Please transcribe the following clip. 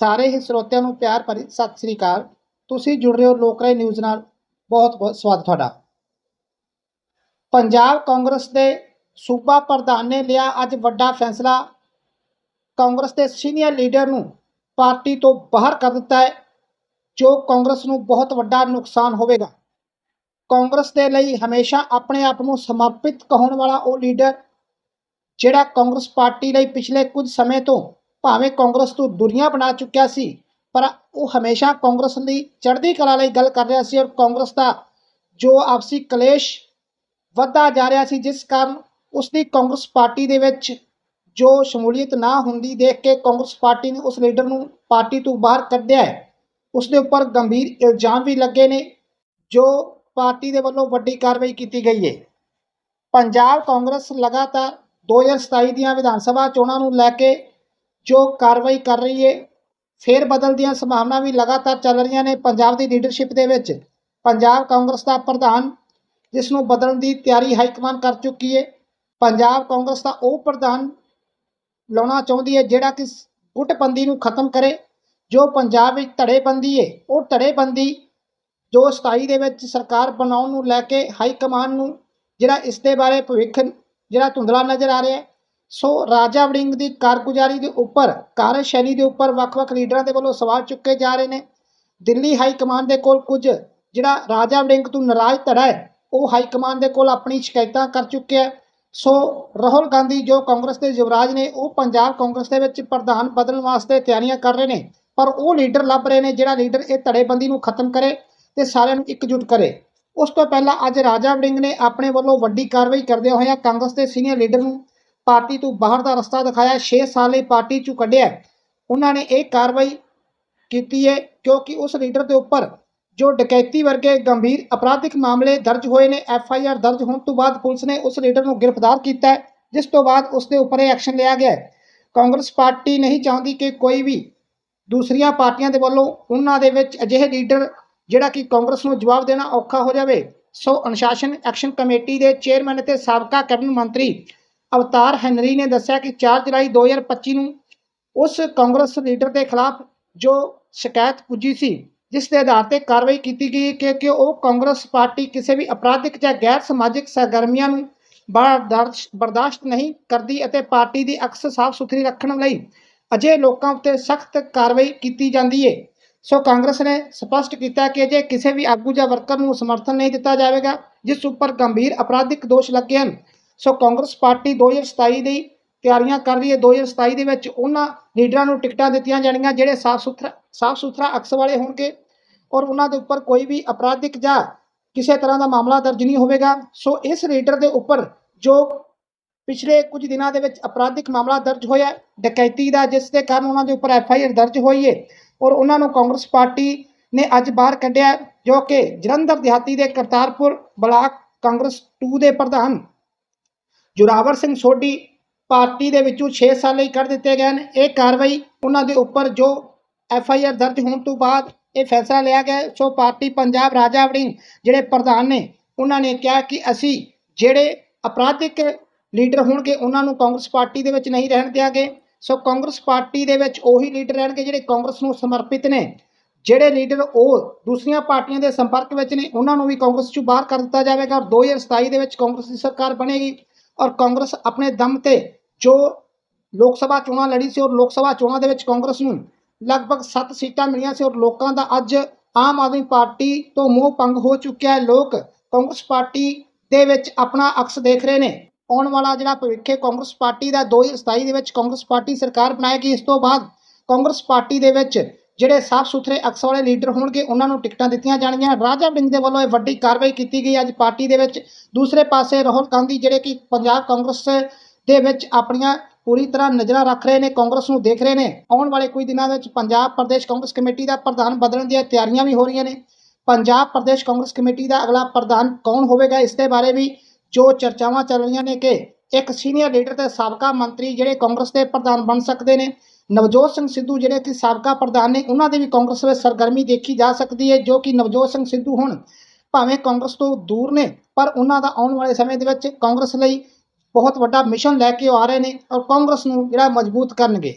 ਸਾਰੇ ਹੀ ਸਰੋਤਿਆਂ ਨੂੰ ਪਿਆਰ ਭਰੀ ਸਤਿ ਸ੍ਰੀ ਅਕਾਲ। ਤੁਸੀਂ ਜੁੜ ਰਹੇ ਹੋ ਲੋਕਰਾਏ ਨਿਊਜ਼ ਨਾਲ। ਬਹੁਤ ਬਹੁਤ ਸਵਾਗਤ ਤੁਹਾਡਾ। ਪੰਜਾਬ ਕਾਂਗਰਸ ਦੇ ਸੂਬਾ ਪ੍ਰਧਾਨ ਨੇ ਲਿਆ ਅੱਜ ਵੱਡਾ ਫੈਸਲਾ। ਕਾਂਗਰਸ ਦੇ ਸੀਨੀਅਰ ਲੀਡਰ ਨੂੰ ਪਾਰਟੀ ਤੋਂ ਬਾਹਰ ਕਰ ਦਿੱਤਾ ਹੈ, ਜੋ ਕਾਂਗਰਸ ਨੂੰ ਬਹੁਤ ਵੱਡਾ ਨੁਕਸਾਨ ਹੋਵੇਗਾ। ਕਾਂਗਰਸ ਦੇ ਲਈ ਹਮੇਸ਼ਾ ਆਪਣੇ ਆਪ ਨੂੰ ਸਮਰਪਿਤ ਕਹਾਉਣ ਵਾਲਾ ਉਹ ਲੀਡਰ, ਜਿਹੜਾ ਕਾਂਗਰਸ ਪਾਰਟੀ ਲਈ ਪਿਛਲੇ ਕੁਝ ਸਮੇਂ ਤੋਂ ਭਾਵੇਂ ਕਾਂਗਰਸ ਤੋਂ ਦੁਨੀਆ ਬਣਾ ਚੁੱਕਿਆ ਸੀ, ਪਰ ਉਹ ਹਮੇਸ਼ਾ ਕਾਂਗਰਸ ਲਈ ਚੜ੍ਹਦੀ ਕਲਾ ਲਈ ਗੱਲ ਕਰ ਰਿਹਾ ਸੀ ਔਰ ਕਾਂਗਰਸ ਦਾ ਜੋ ਆਪਸੀ ਕਲੇਸ਼ ਵੱਧਦਾ ਜਾ ਰਿਹਾ ਸੀ, ਜਿਸ ਕਾਰਨ ਉਸ ਦੀ ਕਾਂਗਰਸ ਪਾਰਟੀ ਦੇ ਵਿੱਚ ਜੋ ਸ਼ਮੂਲੀਅਤ ਨਾ ਹੁੰਦੀ ਦੇਖ ਕੇ ਕਾਂਗਰਸ ਪਾਰਟੀ ਨੇ ਉਸ ਲੀਡਰ ਨੂੰ ਪਾਰਟੀ ਤੋਂ ਬਾਹਰ ਕੱਢਿਆ ਹੈ। ਉਸ ਦੇ ਉੱਪਰ ਗੰਭੀਰ ਇਲਜ਼ਾਮ ਵੀ ਲੱਗੇ ਨੇ, ਜੋ ਪਾਰਟੀ ਦੇ ਵੱਲੋਂ ਵੱਡੀ ਕਾਰਵਾਈ ਕੀਤੀ ਗਈ ਹੈ। ਪੰਜਾਬ ਕਾਂਗਰਸ ਲਗਾਤਾਰ 2027 ਦੀਆਂ ਵਿਧਾਨ ਸਭਾ ਚੋਣਾਂ ਨੂੰ ਲੈ ਕੇ ਜੋ ਕਾਰਵਾਈ ਕਰ ਰਹੀ ਹੈ ਫੇਰ ਬਦਲ ਦੀਆਂ ਸੰਭਾਵਨਾ ਵੀ ਲਗਾਤਾਰ ਚੱਲ ਰਹੀਆਂ ਨੇ ਪੰਜਾਬ ਦੀ ਲੀਡਰਸ਼ਿਪ ਦੇ ਵਿੱਚ। ਪੰਜਾਬ ਕਾਂਗਰਸ ਦਾ ਪ੍ਰਧਾਨ, ਜਿਸ ਨੂੰ ਬਦਲਣ ਦੀ ਤਿਆਰੀ ਹਾਈ ਹਾਈਕਮਾਨ ਕਰ ਚੁੱਕੀ ਹੈ ਪੰਜਾਬ ਕਾਂਗਰਸ ਦਾ ਉਹ ਪ੍ਰਧਾਨ ਲਾਉਣਾ ਚਾਹੁੰਦੀ ਹੈ ਜਿਹੜਾ ਕਿ ਗੁੱਟਬੰਦੀ ਨੂੰ ਖਤਮ ਕਰੇ। ਜੋ ਪੰਜਾਬ ਵਿੱਚ ਧੜੇਬੰਦੀ ਹੈ ਉਹ ਧੜੇਬੰਦੀ ਜੋ 27 ਦੇ ਵਿੱਚ ਸਰਕਾਰ ਬਣਾਉਣ ਨੂੰ ਲੈ ਕੇ ਹਾਈ ਕਮਾਨ ਨੂੰ, ਜਿਹੜਾ ਇਸ ਦੇ ਬਾਰੇ ਭਵਿੱਖ, ਜਿਹੜਾ ਧੁੰਦਲਾ ਨਜ਼ਰ ਆ ਰਿਹਾ ਹੈ ਸੋ ਰਾਜਾ ਵੜਿੰਗ ਦੀ ਕਾਰਗੁਜ਼ਾਰੀ ਦੇ ਉੱਪਰ ਕਾਰਜਸ਼ੈਲੀ ਦੇ ਉੱਪਰ ਵੱਖ-ਵੱਖ ਲੀਡਰਾਂ ਦੇ ਵੱਲੋਂ ਸਵਾਲ ਚੁੱਕੇ ਜਾ ਰਹੇ ਨੇ। ਦਿੱਲੀ ਹਾਈ ਕਮਾਨ ਦੇ ਕੋਲ ਕੁਝ, ਜਿਹੜਾ ਰਾਜਾ ਵੜਿੰਗ ਤੋਂ ਨਾਰਾਜ਼ ਧੜਾ ਹੈ, ਉਹ ਹਾਈ ਕਮਾਨ ਦੇ ਕੋਲ ਆਪਣੀ ਸ਼ਿਕਾਇਤਾਂ ਕਰ ਚੁੱਕਿਆ ਹੈ। ਸੋ ਰਾਹੁਲ ਗਾਂਧੀ, ਜੋ ਕਾਂਗਰਸ ਦੇ ਯੁਵਰਾਜ ਨੇ, ਉਹ ਪੰਜਾਬ ਕਾਂਗਰਸ ਦੇ ਵਿੱਚ ਪ੍ਰਧਾਨ ਬਦਲਣ ਵਾਸਤੇ ਤਿਆਰੀਆਂ ਕਰ ਰਹੇ ਨੇ, ਪਰ ਉਹ ਲੀਡਰ ਲੱਭ ਰਹੇ ਨੇ, ਜਿਹੜਾ ਲੀਡਰ ਇਹ ਧੜੇਬੰਦੀ ਨੂੰ ਖਤਮ ਕਰੇ ਤੇ ਸਾਰਿਆਂ ਨੂੰ ਇਕਜੁੱਟ ਕਰੇ। ਉਸ ਤੋਂ ਪਹਿਲਾਂ ਅੱਜ ਰਾਜਾ ਵੜਿੰਗ ਨੇ ਆਪਣੇ ਵੱਲੋਂ ਵੱਡੀ ਕਾਰਵਾਈ ਕਰਦੇ ਹੋਇਆ ਕਾਂਗਰਸ ਦੇ ਸੀਨੀਅਰ ਲੀਡਰ ਨੂੰ ਪਾਰਟੀ ਤੋਂ ਬਾਹਰ ਦਾ ਰਸਤਾ ਦਿਖਾਇਆ 6 ਸਾਲ ਲਈ ਪਾਰਟੀ ਚੋਂ ਕੱਢਿਆ। ਉਹਨਾਂ ਨੇ ਇਹ ਕਾਰਵਾਈ ਕੀਤੀ ਹੈ ਕਿਉਂਕਿ ਉਸ ਲੀਡਰ ਦੇ ਉੱਪਰ ਜੋ ਡਕੈਤੀ ਵਰਗੇ ਗੰਭੀਰ ਅਪਰਾਧਿਕ ਮਾਮਲੇ ਦਰਜ ਹੋਏ ਨੇ, ਐਫ ਆਈ ਆਰ ਦਰਜ ਹੋਣ ਤੋਂ ਬਾਅਦ ਪੁਲਿਸ ਨੇ ਉਸ ਲੀਡਰ ਨੂੰ ਗ੍ਰਿਫਤਾਰ ਕੀਤਾ ਜਿਸ ਤੋਂ ਬਾਅਦ ਉਸ ਦੇ ਉੱਪਰ ਇਹ ਐਕਸ਼ਨ ਲਿਆ ਗਿਆ ਕਾਂਗਰਸ ਪਾਰਟੀ ਨਹੀਂ ਚਾਹੁੰਦੀ ਕਿ ਕੋਈ ਵੀ ਦੂਸਰੀਆਂ ਪਾਰਟੀਆਂ ਦੇ ਵੱਲੋਂ ਉਹਨਾਂ ਦੇ ਵਿੱਚ ਅਜਿਹੇ ਲੀਡਰ ਜਿਹੜਾ ਕਿ ਕਾਂਗਰਸ ਨੂੰ ਜਵਾਬ ਦੇਣਾ ਔਖਾ ਹੋ ਜਾਵੇ। ਸੋ ਅਨੁਸ਼ਾਸਨ ਐਕਸ਼ਨ ਕਮੇਟੀ ਦੇ ਚੇਅਰਮੈਨ ਅਤੇ ਸਾਬਕਾ ਕੈਬਨਿਟ ਮੰਤਰੀ ਅਵਤਾਰ ਹੈਨਰੀ ਨੇ ਦੱਸਿਆ ਕਿ 4 ਜੁਲਾਈ 2025 ਨੂੰ ਉਸ ਕਾਂਗਰਸ ਲੀਡਰ ਦੇ ਖਿਲਾਫ ਜੋ ਸ਼ਿਕਾਇਤ ਪੁੱਜੀ ਸੀ, ਜਿਸ ਦੇ ਆਧਾਰ ਤੇ ਕਾਰਵਾਈ ਕੀਤੀ ਗਈ ਕਿਉਂਕਿ ਉਹ ਕਾਂਗਰਸ ਪਾਰਟੀ ਕਿਸੇ ਵੀ ਅਪਰਾਧਿਕ ਜਾਂ ਗੈਰ ਸਮਾਜਿਕ ਸਰਗਰਮੀਆਂ ਨੂੰ ਬਰਦਾਸ਼ਤ ਬਰਦਾਸ਼ਤ ਨਹੀਂ ਕਰਦੀ ਅਤੇ ਪਾਰਟੀ ਦੀ ਅਕਸ ਸਾਫ਼ ਸੁਥਰੀ ਰੱਖਣ ਲਈ ਅਜੇ ਲੋਕਾਂ ਉੱਤੇ ਸਖਤ ਕਾਰਵਾਈ ਕੀਤੀ ਜਾਂਦੀ ਹੈ। ਸੋ ਕਾਂਗਰਸ ਨੇ ਸਪਸ਼ਟ ਕੀਤਾ ਕਿ ਜੇ ਕਿਸੇ ਵੀ ਆਗੂ ਜਾਂ ਵਰਕਰ ਨੂੰ ਸਮਰਥਨ ਨਹੀਂ ਦਿੱਤਾ ਜਾਵੇਗਾ, ਜਿਸ ਉੱਪਰ ਗੰਭੀਰ ਅਪਰਾਧਿਕ ਦੋਸ਼ ਲੱਗੇ ਹਨ। ਸੋ ਕਾਂਗਰਸ ਪਾਰਟੀ 2027 ਦੀ ਤਿਆਰੀਆਂ ਕਰ ਰਹੀ ਹੈ। 2027 ਦੇ ਵਿੱਚ ਉਹਨਾਂ ਲੀਡਰਾਂ ਨੂੰ ਟਿਕਟਾਂ ਦਿੱਤੀਆਂ ਜਾਣਗੀਆਂ ਜਿਹੜੇ ਸਾਫ਼ ਸੁਥਰਾ ਸਾਫ਼ ਸੁਥਰਾ ਅਕਸ ਵਾਲੇ ਹੋਣਗੇ ਔਰ ਉਹਨਾਂ ਦੇ ਉੱਪਰ ਕੋਈ ਵੀ ਅਪਰਾਧਿਕ ਜਾਂ ਕਿਸੇ ਤਰ੍ਹਾਂ ਦਾ ਮਾਮਲਾ ਦਰਜ ਨਹੀਂ ਹੋਵੇਗਾ। ਸੋ ਇਸ ਲੀਡਰ ਦੇ ਉੱਪਰ ਜੋ ਪਿਛਲੇ ਕੁਝ ਦਿਨਾਂ ਦੇ ਵਿੱਚ ਅਪਰਾਧਿਕ ਮਾਮਲਾ ਦਰਜ ਹੋਇਆ ਡਕੈਤੀ ਦਾ, ਜਿਸ ਦੇ ਕਾਰਨ ਉਹਨਾਂ ਦੇ ਉੱਪਰ ਐਫ ਆਈ ਆਰ ਦਰਜ ਹੋਈ ਹੈ ਔਰ ਉਹਨਾਂ ਨੂੰ ਕਾਂਗਰਸ ਪਾਰਟੀ ਨੇ ਅੱਜ ਬਾਹਰ ਕੱਢਿਆ ਜੋ ਕਿ ਜਲੰਧਰ ਦਿਹਾਤੀ ਦੇ ਕਰਤਾਰਪੁਰ ਬਲਾਕ ਕਾਂਗਰਸ 2 ਦੇ ਪ੍ਰਧਾਨ ਜੁਰਾਵਰ ਸਿੰਘ ਸੋਢੀ ਪਾਰਟੀ ਦੇ ਵਿੱਚੋਂ 6 ਸਾਲ ਲਈ ਕੱਢ ਦਿੱਤੇ ਗਏ ਨੇ ਇਹ ਕਾਰਵਾਈ ਉਹਨਾਂ ਦੇ ਉੱਪਰ ਜੋ ਐਫ ਆਈ ਆਰ ਦਰਜ ਹੋਣ ਤੋਂ ਬਾਅਦ ਇਹ ਫੈਸਲਾ ਲਿਆ ਗਿਆ ਸੋ ਪਾਰਟੀ ਪੰਜਾਬ ਰਾਜਾ ਵੜਿੰਗ ਜਿਹੜੇ ਪ੍ਰਧਾਨ ਨੇ, ਉਹਨਾਂ ਨੇ ਕਿਹਾ ਕਿ ਅਸੀਂ ਜਿਹੜੇ ਅਪਰਾਧਿਕ ਲੀਡਰ ਹੋਣਗੇ, ਉਹਨਾਂ ਨੂੰ ਕਾਂਗਰਸ ਪਾਰਟੀ ਦੇ ਵਿੱਚ ਨਹੀਂ ਰਹਿਣ ਦਿਆਂਗੇ। ਸੋ ਕਾਂਗਰਸ ਪਾਰਟੀ ਦੇ ਵਿੱਚ ਉਹੀ ਲੀਡਰ ਰਹਿਣਗੇ ਜਿਹੜੇ ਕਾਂਗਰਸ ਨੂੰ ਸਮਰਪਿਤ ਨੇ। ਜਿਹੜੇ ਲੀਡਰ ਉਹ ਦੂਸਰੀਆਂ ਪਾਰਟੀਆਂ ਦੇ ਸੰਪਰਕ ਵਿੱਚ ਨੇ, ਉਹਨਾਂ ਨੂੰ ਵੀ ਕਾਂਗਰਸ ਚੋਂ ਬਾਹਰ ਕਰ ਦਿੱਤਾ ਜਾਵੇਗਾ ਔਰ 2027 ਦੇ ਵਿੱਚ ਕਾਂਗਰਸ ਦੀ ਸਰਕਾਰ ਬਣੇਗੀ। ਔਰ ਕਾਂਗਰਸ ਆਪਣੇ ਦਮ ਤੇ ਜੋ ਲੋਕ ਸਭਾ ਚੋਣਾਂ ਲੜੀ ਸੀ ਔਰ ਲੋਕ ਸਭਾ ਚੋਣਾਂ ਦੇ ਵਿੱਚ ਕਾਂਗਰਸ ਨੂੰ ਲਗਭਗ 7 ਸੀਟਾਂ ਮਿਲੀਆਂ ਸੀ ਔਰ ਲੋਕਾਂ ਦਾ ਅੱਜ ਆਮ ਆਦਮੀ ਪਾਰਟੀ ਤੋਂ ਮੋਹ ਪੰਗ ਹੋ ਚੁੱਕਿਆ ਹੈ। ਲੋਕ ਕਾਂਗਰਸ ਪਾਰਟੀ ਦੇ ਵਿੱਚ ਆਪਣਾ ਅਕਸ ਦੇਖ ਰਹੇ ਨੇ। ਆਉਣ ਵਾਲਾ ਜਿਹੜਾ ਭਵਿੱਖ ਹੈ, ਕਾਂਗਰਸ ਪਾਰਟੀ ਦਾ 2027 ਦੇ ਵਿੱਚ ਕਾਂਗਰਸ ਪਾਰਟੀ ਸਰਕਾਰ ਬਣਾਏਗੀ। ਇਸ ਤੋਂ ਬਾਅਦ ਕਾਂਗਰਸ ਪਾਰਟੀ ਦੇ ਵਿੱਚ ਜਿਹੜੇ ਸਾਫ਼ ਸੁਥਰੇ ਅਕਸ ਵਾਲੇ ਲੀਡਰ ਹੋਣਗੇ, ਉਹਨਾਂ ਨੂੰ ਟਿਕਟਾਂ ਦਿੱਤੀਆਂ ਜਾਣਗੀਆਂ। ਰਾਜਾ ਵੜਿੰਗ ਦੇ ਵੱਲੋਂ ਇਹ ਵੱਡੀ ਕਾਰਵਾਈ ਕੀਤੀ ਗਈ। ਅੱਜ ਪਾਰਟੀ ਦੇ ਵਿੱਚ ਦੂਸਰੇ ਪਾਸੇ ਰਾਹੁਲ ਗਾਂਧੀ, ਜਿਹੜੇ ਕਿ ਪੰਜਾਬ ਕਾਂਗਰਸ ਦੇ ਵਿੱਚ ਆਪਣੀਆਂ ਪੂਰੀ ਤਰ੍ਹਾਂ ਨਜ਼ਰਾਂ ਰੱਖ ਰਹੇ ਨੇ, ਕਾਂਗਰਸ ਨੂੰ ਦੇਖ ਰਹੇ ਨੇ। ਆਉਣ ਵਾਲੇ ਕੁਝ ਦਿਨਾਂ ਵਿੱਚ ਪੰਜਾਬ ਪ੍ਰਦੇਸ਼ ਕਾਂਗਰਸ ਕਮੇਟੀ ਦਾ ਪ੍ਰਧਾਨ ਬਦਲਣ ਦੀਆਂ ਤਿਆਰੀਆਂ ਵੀ ਹੋ ਰਹੀਆਂ ਨੇ। ਪੰਜਾਬ ਪ੍ਰਦੇਸ਼ ਕਾਂਗਰਸ ਕਮੇਟੀ ਦਾ ਅਗਲਾ ਪ੍ਰਧਾਨ ਕੌਣ ਹੋਵੇਗਾ, ਇਸ ਦੇ ਬਾਰੇ ਵੀ ਜੋ ਚਰਚਾਵਾਂ ਚੱਲ ਰਹੀਆਂ ਨੇ ਕਿ ਇੱਕ ਸੀਨੀਅਰ ਲੀਡਰ ਤੇ ਸਾਬਕਾ ਮੰਤਰੀ ਜਿਹੜੇ ਕਾਂਗਰਸ ਦੇ ਪ੍ਰਧਾਨ ਬਣ ਸਕਦੇ ਨੇ ਨਵਜੋਤ ਸਿੰਘ ਸਿੱਧੂ ਜਿਹੜੇ ਕਿ ਸਾਬਕਾ ਪ੍ਰਧਾਨ ਨੇ, ਉਹਨਾਂ ਦੇ ਵੀ ਕਾਂਗਰਸ ਵਿੱਚ ਸਰਗਰਮੀ ਦੇਖੀ ਜਾ ਸਕਦੀ ਹੈ, ਜੋ ਕਿ ਨਵਜੋਤ ਸਿੰਘ ਸਿੱਧੂ ਹੁਣ ਭਾਵੇਂ ਕਾਂਗਰਸ ਤੋਂ ਦੂਰ ਨੇ, ਪਰ ਉਹਨਾਂ ਦਾ ਆਉਣ ਵਾਲੇ ਸਮੇਂ ਦੇ ਵਿੱਚ ਕਾਂਗਰਸ ਲਈ ਬਹੁਤ ਵੱਡਾ ਮਿਸ਼ਨ ਲੈ ਕੇ ਉਹ ਆ ਰਹੇ ਨੇ ਔਰ ਕਾਂਗਰਸ ਨੂੰ ਜਿਹੜਾ ਮਜ਼ਬੂਤ ਕਰਨਗੇ।